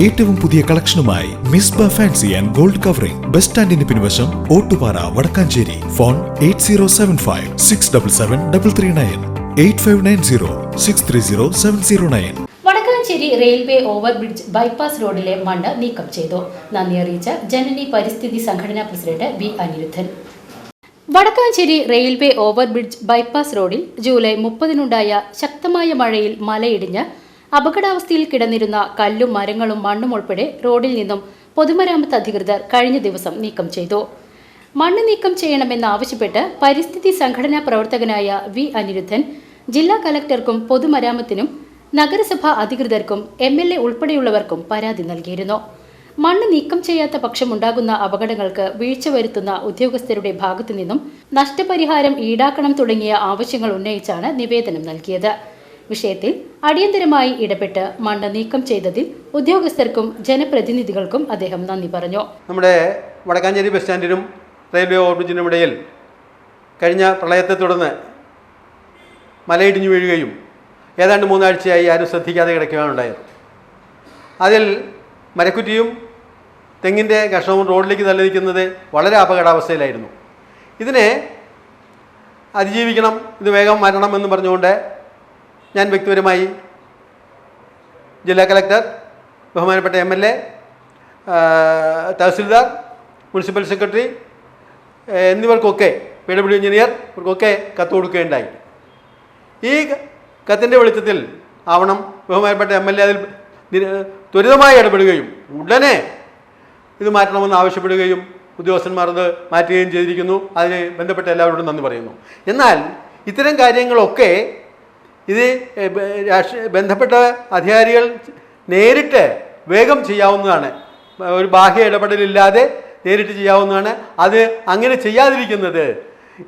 ഏറ്റവും പുതിയ കളക്ഷനുമായി Misba fancy and gold covering. Bus സ്റ്റാൻഡിന് പിൻവശം Ottupara Vadakkanchery. Phone eight zero seven five six double seven double three nine. Eight five nine zero six three zero seven zero nine. Vadakkanchery railway overbridge bypass റോഡിലെ മണ്ണ് നീക്കം ചെയ്തു. നന്ദി അറിയിച്ച ജനനി പരിസ്ഥിതി സംഘടനാ president B Aniruddhan. Vadakkanchery railway overbridge bypass റോഡിൽ July മുപ്പതിനുണ്ടായ ശക്തമായ മഴയിൽ മലയിടിഞ്ഞ് അപകടാവസ്ഥയിൽ കിടന്നിരുന്ന കല്ലും മരങ്ങളും മണ്ണും ഉൾപ്പെടെ റോഡിൽ നിന്നും പൊതുമരാമത്ത് അധികൃതർ കഴിഞ്ഞ ദിവസം നീക്കം ചെയ്തു. മണ്ണ് നീക്കം ചെയ്യണമെന്നാവശ്യപ്പെട്ട് പരിസ്ഥിതി സംഘടനാ പ്രവർത്തകനായ വി അനിരുദ്ധൻ ജില്ലാ കലക്ടർക്കും പൊതുമരാമത്തിനും നഗരസഭാ അധികൃതർക്കും എം എൽ എ ഉൾപ്പെടെയുള്ളവർക്കും പരാതി നൽകിയിരുന്നു. മണ്ണ് നീക്കം ചെയ്യാത്ത പക്ഷമുണ്ടാകുന്ന അപകടങ്ങൾക്ക് വീഴ്ച വരുത്തുന്ന ഉദ്യോഗസ്ഥരുടെ ഭാഗത്തു നിന്നും നഷ്ടപരിഹാരം ഈടാക്കണം തുടങ്ങിയ ആവശ്യങ്ങൾ ഉന്നയിച്ചാണ് നിവേദനം നൽകിയത്. വിഷയത്തിൽ അടിയന്തരമായി ഇടപെട്ട് മണ്ണ് നീക്കം ചെയ്തതിൽ ഉദ്യോഗസ്ഥർക്കും ജനപ്രതിനിധികൾക്കും അദ്ദേഹം നന്ദി പറഞ്ഞു. നമ്മുടെ വടക്കാഞ്ചേരി ബസ് സ്റ്റാൻഡിനും റെയിൽവേ ഓവർബ്രിഡ്ജിനും ഇടയിൽ കഴിഞ്ഞ പ്രളയത്തെ തുടർന്ന് മലയിടിഞ്ഞു വീഴുകയും ഏതാണ്ട് മൂന്നാഴ്ചയായി ആരും ശ്രദ്ധിക്കാതെ കിടക്കുകയാണ് ഉണ്ടായത് അതിൽ മരക്കുറ്റിയും തെങ്ങിന്റെ കഷ്ണവും റോഡിലേക്ക് തള്ളി നിൽക്കുന്നത് വളരെ അപകടാവസ്ഥയിലായിരുന്നു. ഇതിനെ അതിജീവിക്കണം ഇത് വേഗം മരണം എന്ന് പറഞ്ഞുകൊണ്ട് ഞാൻ വ്യക്തിപരമായി ജില്ലാ കളക്ടർ ബഹുമാനപ്പെട്ട M L A tahsildar municipal secretary എന്നിവർക്കൊക്കെ P W engineer ഇവർക്കൊക്കെ കത്ത് കൊടുക്കുകയുണ്ടായി. ഈ കത്തിന്റെ വെളിച്ചത്തിൽ ആവണം ബഹുമാനപ്പെട്ട എം എൽ എ അതിൽ ത്വരിതമായി ഇടപെടുകയും ഉടനെ ഇത് മാറ്റണമെന്ന് ആവശ്യപ്പെടുകയും ഉദ്യോഗസ്ഥന്മാർ അത് മാറ്റുകയും ചെയ്തിരിക്കുന്നു. അതിന് ബന്ധപ്പെട്ട എല്ലാവരോടും നന്ദി പറയുന്നു. എന്നാൽ ഇത്തരം കാര്യങ്ങളൊക്കെ ഇത് രാഷ്ട്രീയ ബന്ധപ്പെട്ട അധികാരികൾ നേരിട്ട് വേഗം ചെയ്യാവുന്നതാണ്. ഒരു ബാഹ്യ ഇടപെടലില്ലാതെ നേരിട്ട് ചെയ്യാവുന്നതാണ്. അത് അങ്ങനെ ചെയ്യാതിരിക്കുന്നത്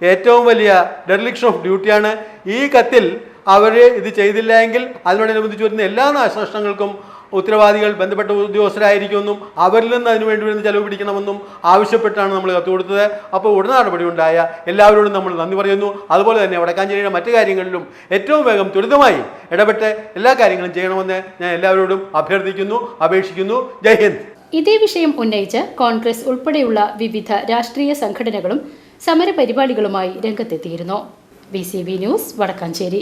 ഏറ്റവും വലിയ ഡെർലിക്ഷൻ ഓഫ് ഡ്യൂട്ടിയാണ് ഈ കത്തിൽ അവർ ഇത് ചെയ്തില്ല എങ്കിൽ അതിനോടനുബന്ധിച്ച് വരുന്ന എല്ലാ നാശനഷ്ടങ്ങൾക്കും ഉത്തരവാദികൾ ബന്ധപ്പെട്ട ഉദ്യോഗസ്ഥരായിരിക്കുമെന്നും അവരിൽ നിന്ന് അതിന് വേണ്ടി വരുന്ന ചെലവ് പിടിക്കണമെന്നും ആവശ്യപ്പെട്ടാണ് നമ്മൾ കത്ത് കൊടുത്തത്. അപ്പോൾ ഉടൻ നടപടി ഉണ്ടായ എല്ലാവരോടും നമ്മൾ നന്ദി പറയുന്നു. അതുപോലെ തന്നെ വടക്കാഞ്ചേരിയുടെ മറ്റു കാര്യങ്ങളിലും ഏറ്റവും വേഗം ത്വരിതമായി ഇടപെട്ട് എല്ലാ കാര്യങ്ങളും ചെയ്യണമെന്ന് ഞാൻ എല്ലാവരോടും അഭ്യർത്ഥിക്കുന്നു അപേക്ഷിക്കുന്നു. ജയ് ഹിന്ദ്. ഇതേ വിഷയം ഉന്നയിച്ച് കോൺഗ്രസ് ഉൾപ്പെടെയുള്ള വിവിധ രാഷ്ട്രീയ സംഘടനകളും സമരപരിപാടികളുമായി രംഗത്തെത്തിയിരുന്നു. B C B news Vadakkanchery.